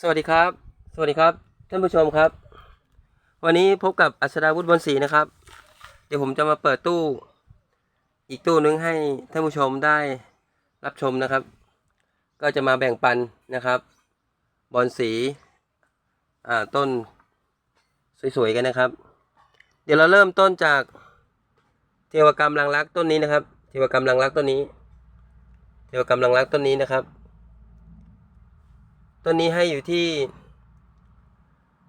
สวัสดีครับ สวัสดีครับ ท่านผู้ชมครับ วันนี้พบกับอัศดาวุฒิบนศรีนะครับ เดี๋ยวผมจะมาเปิดตู้ อีกตู้นึงให้ท่านผู้ชมได้รับชมนะครับ ก็จะมาแบ่งปันนะครับ บอลสีอ่าต้นสวยๆกันนะครับ เดี๋ยวเราเริ่มต้นจากเทวกรรมลังรักต้นนี้นะครับ เทวกรรมลังรักต้นนี้ เทวกรรมลังรักต้นนี้นะครับ ต้นนี้ให้อยู่ที่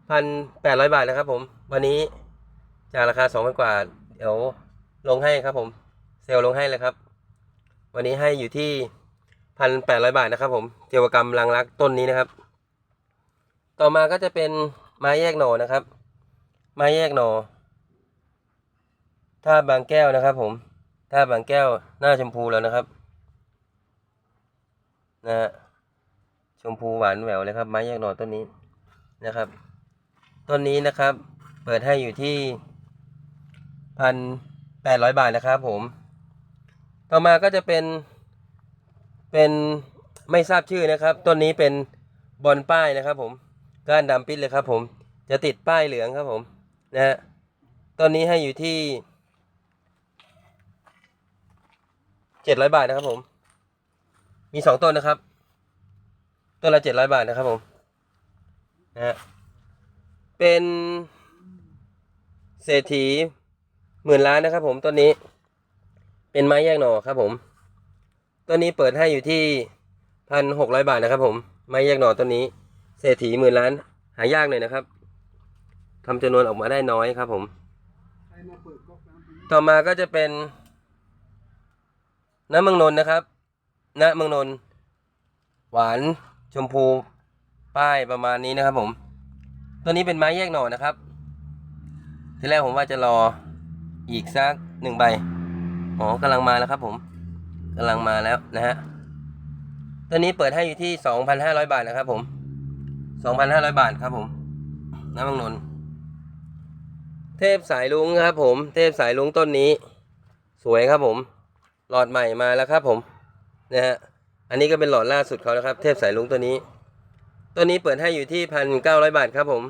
พันแปดร้อยบาทนะครับผม วันนี้จากราคาสองพันกว่า เดี๋ยวลงให้ครับผม เซลลงให้เลยครับ วันนี้ให้อยู่ที่พันแปดร้อยบาทนะครับผมเทวกรรมลังรักต้นนี้นะครับ ต่อมาก็จะเป็นไม้แยกหน่อนะครับ ไม้แยกหน่อท่าบางแก้วนะครับ ผมท่าบางแก้วหน้าชมพูแล้วนะครับ นะฮะ ชมพูหวานแหววเลยครับ ไม้แยกหน่อต้นนี้นะครับ ต้นนี้นะครับ เปิดให้อยู่ที่พันแปดร้อยบาทนะครับผม ต่อมาก็จะเป็นเป็นไม่ทราบชื่อนะครับ ต้นนี้เป็นบอลป้ายนะครับ ผมก้านดำปิดเลยครับ ผมจะติดป้ายเหลืองครับผมนะฮะต้นนี้ให้อยู่ที่เจ็ดร้อยบาทนะครับผม มีสองต้นนะครับ ต้นละเจ็ดร้อยบาทนะครับผมนะฮะเป็นเศรษฐีหมื่นล้านนะครับผมต้นนี้ เป็นไม้แยกหน่อครับผมต้นนี้เปิดให้อยู่ที่พันหกร้อยบาทนะครับผมไม้แยกหน่อต้นนี้ เศรษฐีหมื่นล้าน หายากหน่อยนะครับทำจำนวนออกมาได้น้อยครับผม ต่อมาก็จะเป็นน้ำเมืองนนท์นะครับณเมืองนนท์หวาน ชมพูป้ายประมาณนี้นะครับผม ตัวนี้เป็นไม้แยกหน่อนะครับ ทีแรกผมว่าจะรออีกสักหนึ่งใบอ๋อกำลังมาแล้วครับผมกำลังมาแล้วนะฮะตัวนี้เปิดให้อยู่ที่สองพันห้าร้อยบาทนะครับผมสองพันห้าร้อยบาทครับผมน้ำมังนนเทพสายลุงครับผม เทพสายลุงต้นนี้ สวยครับผม หลอดใหม่มาแล้วครับผมนะฮะ อันนี้ก็เป็นหลอดล่าสุดเขานะครับ เทพสายลุงตัวนี้ ตัวนี้เปิดให้อยู่ที่พันเก้าร้อยบาทครับผม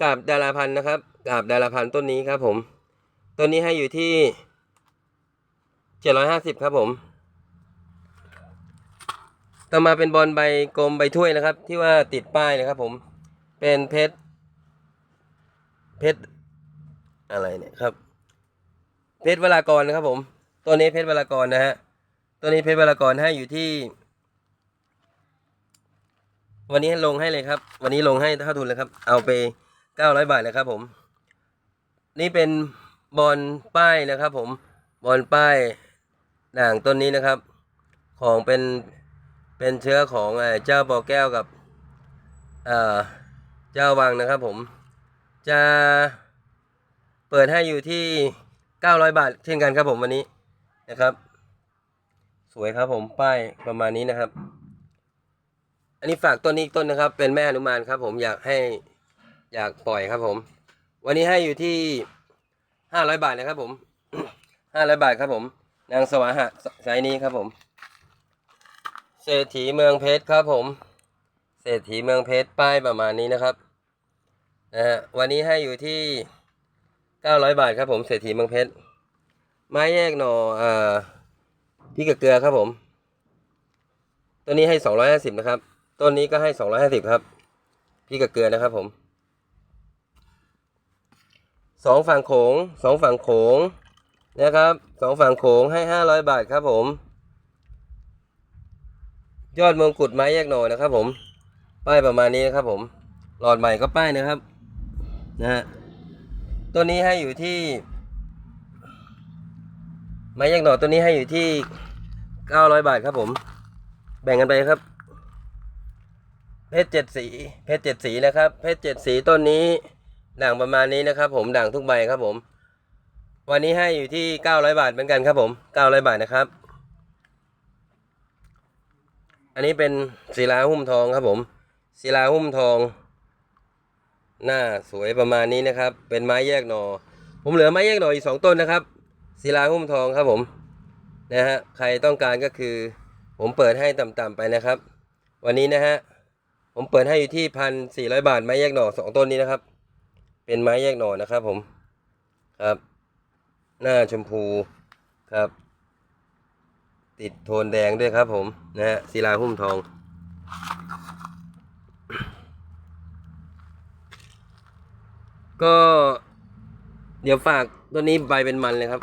กาบดาราพันนะครับ กาบดาราพันต้นนี้ครับผมต้นนี้ให้อยู่ที่เจ็ดร้อยห้าสิบครับผม ต่อมาเป็นบอลใบกลมใบถ้วยนะครับ ที่ว่าติดป้ายนะครับผม เป็นเพชร เพชรอะไรเนี่ยครับเพชรวรากรนะครับผม ตัวนี้เพชรวรากรนะฮะ ตัวนี้เพชรวรากรให้อยู่ที่ วันนี้ลงให้เลยครับ วันนี้ลงให้เท่าทุนเลยครับ เอาไปเก้าร้อยบาทนะครับผม นี่เป็นบอลป้ายนะครับ ผม บอลป้ายด่างต้นนี้นะครับ ของเป็นเป็นเชื้อของเจ้าปอแก้วกับเอ่อเจ้าวังนะครับ ผม จะเปิดให้อยู่ที่ 900 บาทเช่นกันครับผมวันนี้ นะครับ สวยครับผมป้ายประมาณนี้นะครับ อันนี้ฝากต้นนี้อีกต้นนะครับ เป็นแม่อนุมานครับ ผมอยากให้อยากปล่อยครับผม วันนี้ให้อยู่ที่500บาทนะครับ ผม500บาทครับผม นางสวาหะไซส์นี้ครับผม เศรษฐีเมืองเพชรครับผม เศรษฐีเมืองเพชรป้ายประมาณนี้นะครับนะฮะวันนี้ให้อยู่ที่900บาทครับผมเศรษฐีเมืองเพชร ไม้แยกหน่ออ่าพริกเกลือครับผม ตัวนี้ให้250นะครับ ต้นนี้ก็ให้250ครับพริกเกลือนะครับผมสองฝั่งโขงสองฝั่งโขงนะครับสองฝั่งโขงให้500บาทครับผม ยอดมงกุฎไม้แยกหน่อนะครับ ผม ป้ายประมาณนี้นะครับผม หลอดใหม่ก็ป้ายนะครับ นะฮะตัวนี้ให้อยู่ที่ ไม้แยกหน่อตัวนี้ให้อยู่ที่900บาทครับผม แบ่งกันไปครับ เพชรเจ็ดสี เพชรเจ็ดสีนะครับ เพชรเจ็ดสีต้นนี้ ด่างประมาณนี้นะครับ ผม ด่างทุกใบครับผม วันนี้ให้อยู่ที่900บาทเหมือนกันครับผม900บาทนะครับ อันนี้เป็นศิลาหุ้มทองครับผม ศิลาหุ้มทอง หน้าสวยประมาณนี้นะครับ เป็นไม้แยกหนอ่อ ผมเหลือไม้แยกหน่ออีกสองต้นนะครับ ศิลาหุ้มทองครับผมนะฮะใครต้องการก็คือ ผมเปิดให้ต่ำๆไปนะครับ วันนี้นะฮะผมเปิดให้อยู่ที่พันสี่ร้อยบาทไม้แยกหน่อสองต้นนี้นะครับ เป็นไม้แยกหน่อนะครับผมครับ หน้าชมพูครับ ติดโทนแดงด้วยครับผมนะฮะศิลาหุ้มทองก็ เดี๋ยวฝากตัวนี้ใบเป็นมันเลยครับ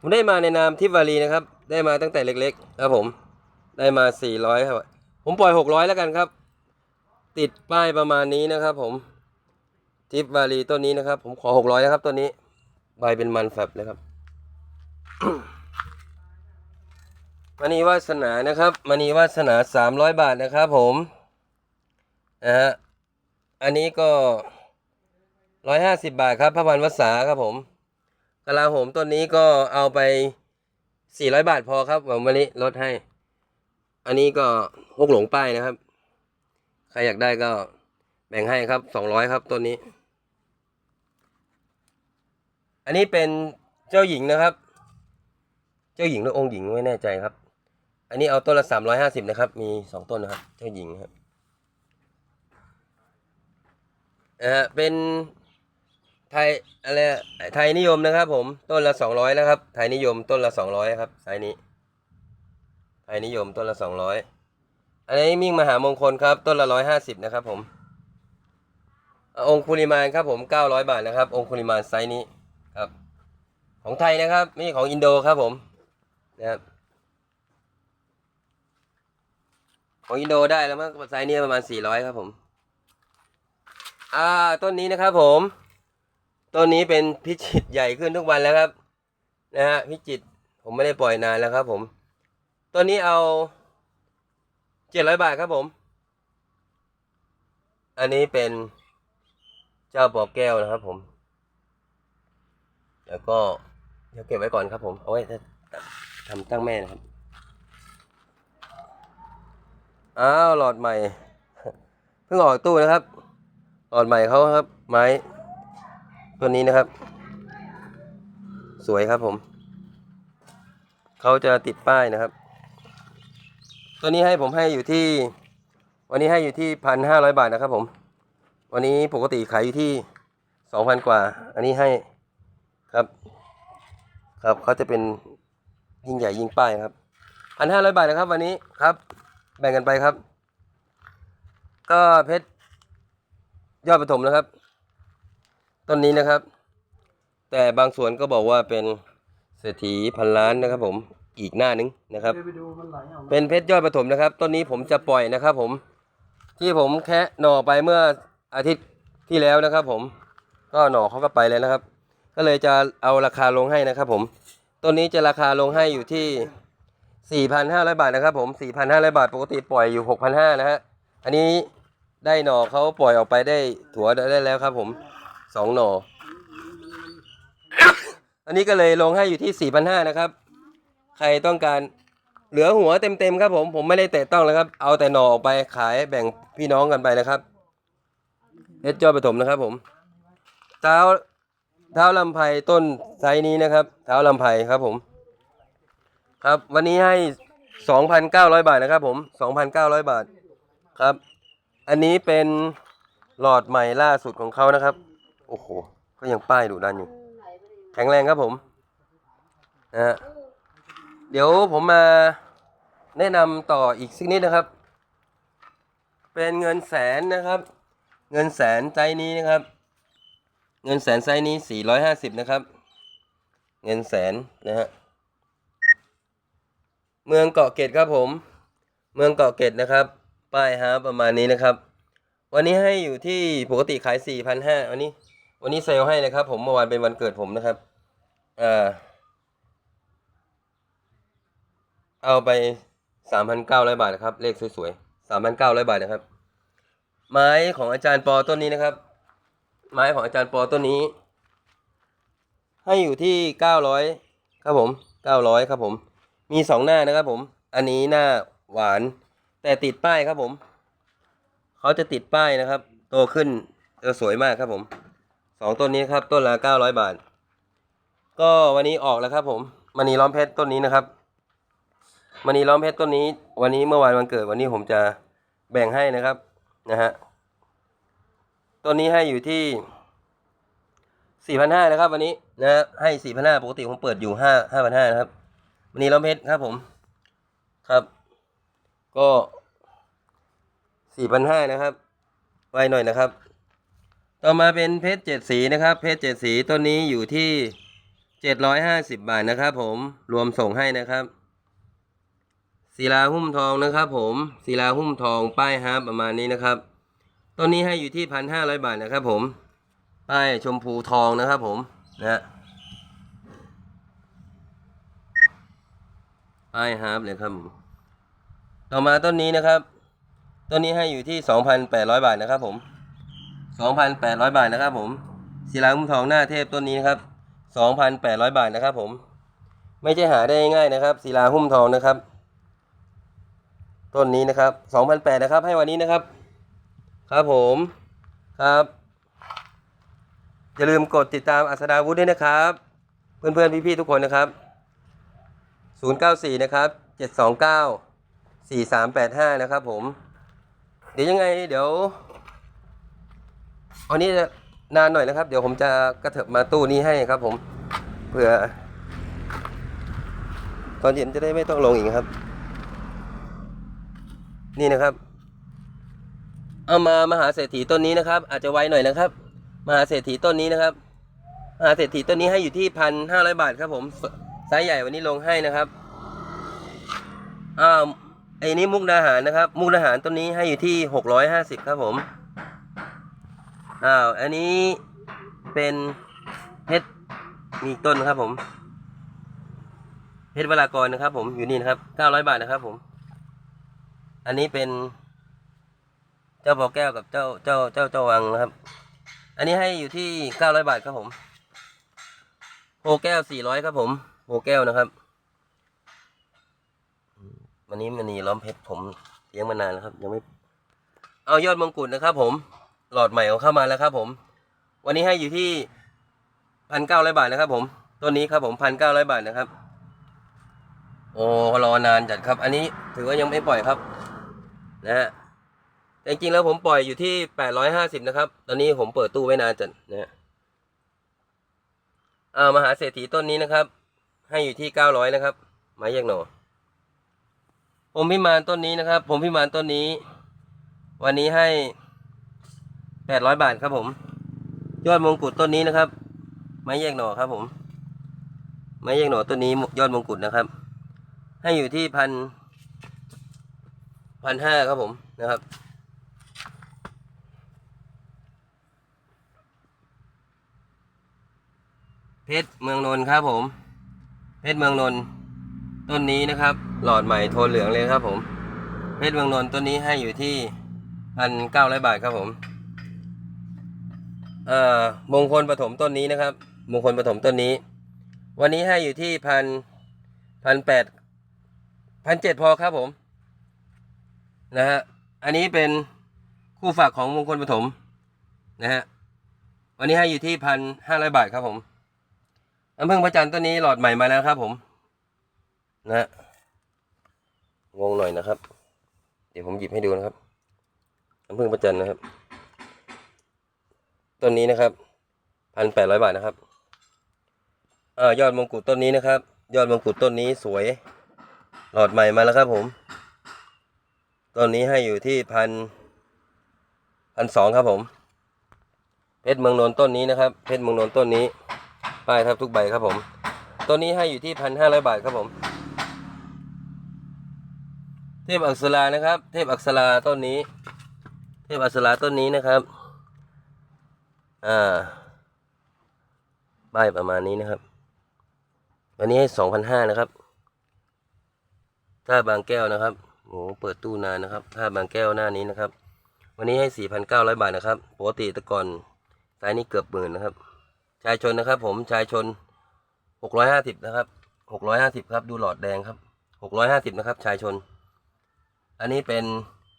ผมได้มาในนามทิพวารีนะครับ ได้มาตั้งแต่เล็กๆครับผม ได้มาสี่ร้อยครับผมปล่อยหกร้อยแล้วกันครับ ติดป้ายประมาณนี้นะครับ ผมทิพวารีต้นนี้นะครับ ผมขอหกร้อยนะครับต้นนี้ ใบเป็นมันแฟบเลยครับมณีวาสนานะครับมณีวาสนาสามร้อยบาทนะครับ ผมนะฮะอันนี้ก็ ร้อยห้าสิบบาทครับพระพันวษาครับผมกะลาโหมต้นนี้ก็เอาไปสี่ร้อยบาทพอครับผมวันนี้ลดให้ อันนี้ก็หกหลงป้ายนะครับ ใครอยากได้ก็แบ่งให้ครับสองร้อยครับต้นนี้ อันนี้เป็นเจ้าหญิงนะครับ เจ้าหญิงหรือองค์หญิงไม่แน่ใจครับ อันนี้เอาต้นละสามร้อยห้าสิบนะครับ มีสองต้นนะครับ เจ้าหญิงครับนะฮะเป็น ไทยอะไรไทยนิยมนะครับผมต้นละสองร้อยนะครับ ไทยนิยมต้นละสองร้อยครับไซส์นี้ ไทยนิยมต้นละสองร้อยอันนี้มิ่งมหามงคลครับ ต้นละร้อยห้าสิบนะครับผมองคุลิมานครับผมเก้าร้อยบาทนะครับ องคุลิมานไซส์นี้ครับ ของไทยนะครับไม่ใช่ของอินโดครับผมนะครับของอินโดได้แล้วมั้งไซส์นี้ประมาณสี่ร้อยครับผม อ่าต้นนี้นะครับผม ต้นนี้เป็นพิจิตใหญ่ขึ้นทุกวันแล้วครับ นะฮะพิจิตผมไม่ได้ปล่อยนานแล้วครับ ผมต้นนี้เอาเจ็ดร้อยบาทครับผม อันนี้เป็นเจ้าปอแก้วนะครับ ผม แล้วก็เดี๋ยวเก็บไว้ก่อนครับ ผมเอาไว้ทำตั้งแม่นะครับอ้าวหลอดใหม่ เพิ่งออกตู้นะครับ หลอดใหม่เขาครับ ไม้ ตัวนี้นะครับ สวยครับผม เขาจะติดป้ายนะครับ ตัวนี้ให้ผมให้อยู่ที่ วันนี้ให้อยู่ที่พันห้าร้อยบาทนะครับผม วันนี้ปกติขายอยู่ที่สองพันกว่า อันนี้ให้ครับ ครับเขาจะเป็นยิ่งใหญ่ยิ่งป้ายครับพันห้าร้อยบาทนะครับ วันนี้ครับ แบ่งกันไปครับ ก็เพชรยอดปฐมนะครับ ต้นนี้นะครับ แต่บางส่วนก็บอกว่าเป็นเศรษฐีพันล้านนะครับ ผมอีกหน้านึงนะครับไปดูมันไหลออกมาเป็นเพชรยอดปฐมนะครับต้นนี้ผมจะปล่อยนะครับ ผมที่ผมแคะหน่อไปเมื่ออาทิตย์ที่แล้วนะครับ ผมก็หน่อเขาก็ไปแล้วนะครับ ก็เลยจะเอาราคาลงให้นะครับ ผมต้นนี้จะราคาลงให้อยู่ที่ 4,500 บาทนะครับ ผม 4,500 บาท ปกติปล่อยอยู่ 6,500นะฮะอันนี้ได้หน่อเขาปล่อยออกไปได้ถั่วได้แล้วครับ ผม สองหน่อ อันนี้ก็เลยลงให้อยู่ที่4,500นห้านะครับ ใครต้องการเหลือหัวเต็มๆครับผมผมไม่ได้แตะต้องเลยครับ เอาแต่หน่อออกไปขายแบ่งพี่น้องกันไปนะครับเพชรจอปฐมนะครับผมเท้าเท้าลำไพต้นไซนี้นะครับ เท้าลำไพครับผม ครับวันนี้ให้สองพันเก้าร้อยบาทนะครับผมสองพันเก้าร้อยบาทครับ อันนี้เป็นหลอดใหม่ล่าสุดของเขานะครับ โอ้โห ก็ยังป้ายดุดันอยู่ แข็งแรงครับผมนะฮะเดี๋ยวผมมาแนะนำต่ออีกสักนิดนะครับ เป็นเงินแสนนะครับ เงินแสนไซส์นี้นะครับ เงินแสนไซส์นี้ 450 นะครับ เงินแสนนะฮะ เมืองเกาะเกร็ดครับผม เมืองเกาะเกร็ดนะครับ ป้ายฮาประมาณนี้นะครับ วันนี้ให้อยู่ที่ปกติขาย 4,500วันนี้ วันนี้เซลให้เลยครับ ผมเมื่อวานเป็นวันเกิดผมนะครับเอ่าเอาไป3,900บาทนะครับ เลขสวยๆ3,900บาทนะครับ ไม้ของอาจารย์ปอต้นนี้นะครับ ไม้ของอาจารย์ปอต้นนี้ ให้อยู่ที่เก้าร้อยครับผมเก้าร้อยครับผม มีสองหน้านะครับ ผม อันนี้หน้าหวาน แต่ติดป้ายครับผม เขาจะติดป้ายนะครับ โตขึ้นจะสวยมากครับผม สองต้นนี้ครับต้นละเก้าร้อยบาท ก็วันนี้ออกแล้วครับ ผมมณีล้อมเพชรต้นนี้นะครับมณีล้อมเพชรต้นนี้ วันนี้เมื่อวานวันเกิดวันนี้ผมจะแบ่งให้นะครับนะฮะต้นนี้ให้อยู่ที่สี่พันห้านะครับ วันนี้นะให้สี่พันห้าปกติผมเปิดอยู่ห้าห้าพันห้านะครับมณีล้อมเพชรครับผมครับ ก็สี่พันห้านะครับ ไว้หน่อยนะครับ ต่อมาเป็นเพชรเจ็ดสีนะครับ เพชรเจ็ดสีต้นนี้อยู่ที่เจ็ดร้อยห้าสิบบาทนะครับ ผมรวมส่งให้นะครับศิลาหุ้มทองนะครับผมศิลาหุ้มทองป้ายฮาร์ปประมาณนี้นะครับต้นนี้ให้อยู่ที่พันห้าร้อยบาทนะครับ ผม ป้ายชมพูทองนะครับ ผมนะฮะป้ายฮาร์ปเลยครับผมต่อมาต้นนี้นะครับต้นนี้ให้อยู่ที่สองพันแปดร้อยบาทนะครับ ผม สองพันแปดร้อยบาทนะครับผมศิลาหุ้มทองหน้าเทพต้นนี้นะครับสองพันแปดร้อยบาทนะครับ ผม ไม่ใช่หาได้ง่ายนะครับศิลาหุ้มทองนะครับ ต้นนี้นะครับ2,008นะครับ ให้วันนี้นะครับ ครับผมครับ อย่าลืมกดติดตามอัศดาวุฒิด้วยนะครับ เพื่อนๆพี่ๆทุกคนนะครับ 094 นะครับ 729 4385 นะครับ ผม เดี๋ยวยังไงเดี๋ยว อันนี้นานหน่อยนะครับ เดี๋ยวผมจะกระเถิบมาตู้นี้ให้ครับ ผมเผื่อ ตอนเย็นจะได้ไม่ต้องลงอีกครับ นี่นะครับ เอามามหาเศรษฐีต้นนี้นะครับ อาจจะไวหน่อยนะครับ มหาเศรษฐีต้นนี้นะครับมหาเศรษฐีต้นนี้ให้อยู่ที่พันห้าร้อยบาทครับ ผมไซส์ใหญ่วันนี้ลงให้นะครับอ้าวไอ้นี้มุกดาหารนะครับ มุกดาหารต้นนี้ให้อยู่ที่หกร้อยห้าสิบครับผม อ้าว อันนี้เป็นเพชรมีต้นครับผม เพชรวรากรนะครับ ผมอยู่นี่นะครับเก้าร้อยบาทนะครับ ผม อันนี้เป็น เจ้าบอแก้วกับเจ้าเจ้าเจ้าเจ้าวังนะครับ อันนี้ให้อยู่ที่เก้าร้อยบาทครับผมโพแก้วสี่ร้อยครับผมโพแก้วนะครับมวันนี้มันนีล้อมเพชรผมเลี้ยงมานานแล้วครับ ยังไม่ เอายอดมงกุฎนะครับผม หลอดใหม่เอาเข้ามาแล้วครับผม วันนี้ให้อยู่ที่พันเก้าร้อยบาทนะครับผมตัวนี้ครับผมพันเก้าร้อยบาทนะครับ โอ้รอนานจัดครับ อันนี้ถือว่ายังไม่ปล่อยครับ นะฮะแต่จริงๆแล้วผมปล่อยอยู่ที่แปดร้อยห้าสิบนะครับ ตอนนี้ผมเปิดตู้ไว้นานจัดนะฮะอ่ามหาเศรษฐีต้นนี้นะครับ ให้อยู่ที่เก้าร้อยนะครับไม้แยกหน่อผมพิมานต้นนี้นะครับ ผมพิมานต้นนี้ วันนี้ให้ แปดร้อยบาทครับผม ยอดมงกุฎต้นนี้นะครับ ไม้แยกหน่อครับผม ไม้แยกหน่อต้นนี้ยอดมงกุฎนะครับ ให้อยู่ที่พันพันห้าครับผมนะครับเพชรเมืองนนท์ครับผม เพชรเมืองนนท์ต้นนี้นะครับ หลอดใหม่โทนเหลืองเลยครับผม เพชรเมืองนนท์ต้นนี้ให้อยู่ที่พันเก้าร้อยบาทครับผม เอ่อมงคลปฐมต้นนี้นะครับ มงคลปฐมต้นนี้ วันนี้ให้อยู่ที่พันพันแปดพันเจ็ดพอครับผม นะฮะ อันนี้เป็นคู่ฝากของมงคลปฐมนะฮะ วันนี้ให้อยู่ที่พันห้าร้อยบาทครับผมน้ำผึ้งพระจันทร์ต้นนี้หลอดใหม่มาแล้วครับผม นะฮะงงหน่อยนะครับ เดี๋ยวผมหยิบให้ดูนะครับน้ำผึ้งพระจันทร์นะครับ ต้นนี้นะครับพันแปดร้อยบาทนะครับอ่ายอดมงกุฎต้นนี้นะครับ ยอดมงกุฎต้นนี้สวย หลอดใหม่มาแล้วครับผมต้นนี้ให้อยู่ที่พันพันสองครับผม เพชรเมืองนนท์ต้นนี้นะครับ เพชรเมืองนนท์ต้นนี้ป้ายทับทุกใบครับผมต้นนี้ให้อยู่ที่พันห้าร้อยบาทครับผม เทพอักษรานะครับ เทพอักษราต้นนี้ เทพอักษราต้นนี้นะครับ อ่าป้ายประมาณนี้นะครับ วันนี้ให้สองพันห้านะครับ ถ้าบางแก้วนะครับโอ้เปิดตู้นานนะครับ ถ้าบางแก้วหน้านี้นะครับ วันนี้ให้สี่พันเก้าร้อยบาทนะครับปกติแต่ก่อนสายนี้เกือบหมื่นนะครับ ชายชนนะครับ ผมชายชนหกร้อยห้าสิบนะครับหกร้อยห้าสิบครับ ดูหลอดแดงครับหกร้อยห้าสิบนะครับ ชายชน อันนี้เป็น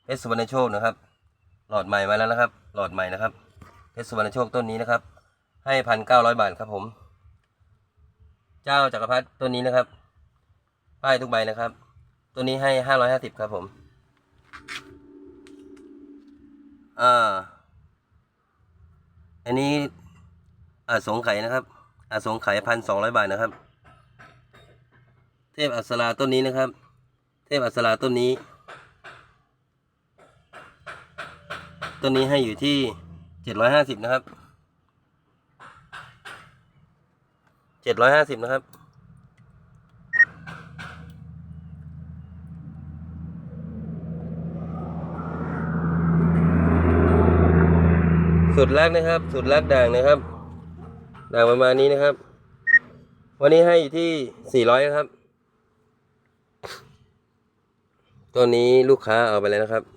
เพชรสุวรรณโชคนะครับ หลอดใหม่มาแล้วนะครับ หลอดใหม่นะครับ เพชรสุวรรณโชคต้นนี้นะครับ ให้พันเก้าร้อยบาทครับผม เจ้าจักรพรรดิต้นนี้นะครับ ป้ายทุกใบนะครับ ตัวนี้ให้ห้าร้อยห้าสิบครับผมอ่าอันนี้อาสงไขยนะครับ อาสงไขยพันสองร้อยบาทนะครับ เทพอัสราต้นนี้นะครับ เทพอัสราต้นนี้ ต้นนี้ให้อยู่ที่ เจ็ดร้อยห้าสิบนะครับเจ็ดร้อยห้าสิบนะครับสุดแรกนะครับ สุดแรกด่างนะครับ ด่างประมาณนี้นะครับ วันนี้ให้อยู่ที่สี่ร้อยครับ ตัวนี้ลูกค้าเอาไปเลยนะครับ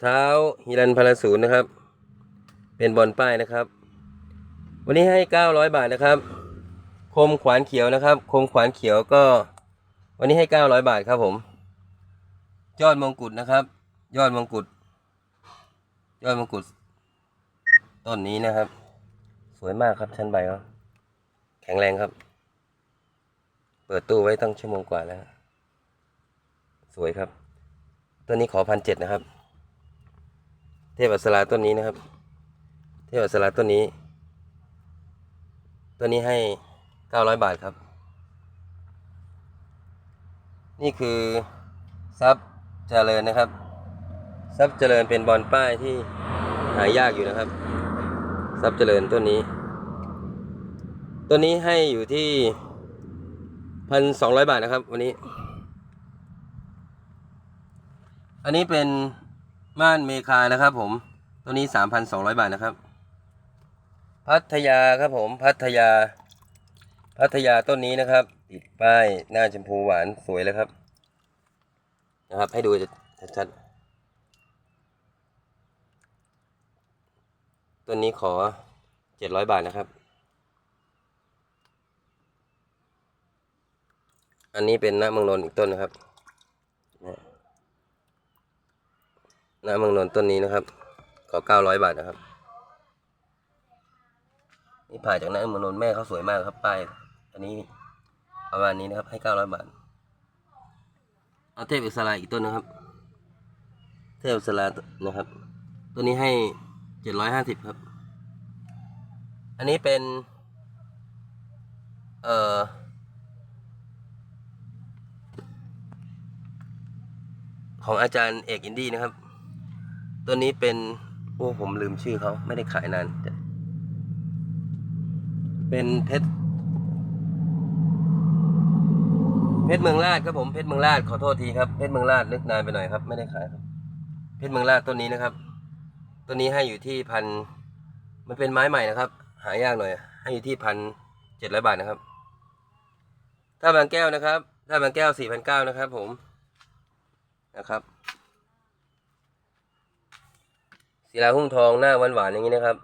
เท้าฮิรันพาราศูนย์นะครับ เป็นบอลป้ายนะครับ วันนี้ให้เก้าร้อยบาทนะครับ คมขวานเขียวนะครับ คมขวานเขียวก็ วันนี้ให้เก้าร้อยบาทครับผม ยอดมงกุฎนะครับ ยอดมงกุฎยอดมงกุฎต้นนี้นะครับ สวยมากครับชั้นใบเขาแข็งแรงครับ เปิดตู้ไว้ตั้งชั่วโมงกว่าแล้ว สวยครับต้นนี้ขอพันเจ็ดนะครับ ทพอัสราต้นนี้นะครับ เทพอัสราต้นนี้ ต้นนี้ให้เก้าร้อยบาทครับ นี่คือทรัพย์เจริญนะครับ ทรัพย์เจริญเป็นบอลป้ายที่หายากอยู่นะครับ ทรัพย์เจริญต้นนี้ ต้นนี้ให้อยู่ที่พันสองร้อยบาทนะครับ วันนี้ อันนี้เป็น ม่านเมคานะครับผม ตัวนี้สามพันสองร้อยบาทนะครับ พัทยาครับผมพัทยา พัทยาต้นนี้นะครับ ติดป้ายหน้าชมพูหวานสวยเลยครับ นะครับ ให้ดูชัดๆต้นนี้ขอเจ็ดร้อยบาทนะครับ อันนี้เป็นหน้าเมืองนนอีกต้นนะครับ น้าเมืองนนท์ต้นนี้นะครับ ขอเก้าร้อยบาทนะครับ นี่ผ่าจากหน้าเมืองนนท์แม่เขาสวยมากครับป้าย อันนี้ประมาณนี้นะครับ ให้เก้าร้อยบาท เอาเทพอิสระอีกต้นนะครับ เทพอิสระนะครับ ตัวนี้ให้เจ็ดร้อยห้าสิบครับ อันนี้เป็น เอ่อของอาจารย์เอกอินดี้นะครับ ตัวนี้เป็น โอ้ ผมลืมชื่อเขาไม่ได้ขายนาน เป็นเพชรเพชรเมืองราชครับผมเพชรเมืองราชขอโทษทีครับเพชรเมืองราชนึกนานไปหน่อยครับ ไม่ได้ขายครับเพชรเมืองราชต้นนี้นะครับต้นนี้ให้อยู่ที่พันมันเป็นไม้ใหม่นะครับ หายากหน่อย ให้อยู่ที่พันเจ็ดร้อยบาทนะครับ ถ้าบางแก้วนะครับ ถ้าบางแก้วสี่พันเก้านะครับ ผมนะครับ ศิลาหุ้มทองหน้าหวานหวานๆอย่างนี้นะครับ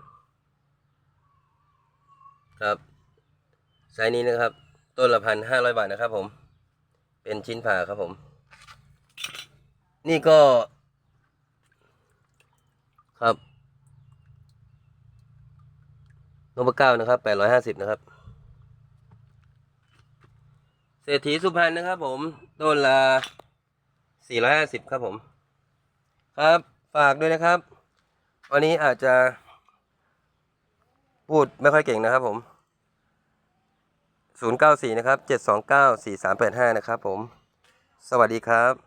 ครับไซส์นี้นะครับ ต้นละพันห้าร้อยบาทนะครับ ผม เป็นชิ้นผ่าครับผม นี่ก็ ครับนพเก้านะครับแปดร้อยห้าสิบนะครับเศรษฐีสุพรรณนะครับ ผมต้นละสี่ร้อยห้าสิบครับผม ครับ ฝากด้วยนะครับ วันนี้อาจจะ พูดไม่ค่อยเก่งนะครับผม 094 นะครับ 729 4385 นะครับผม สวัสดีครับ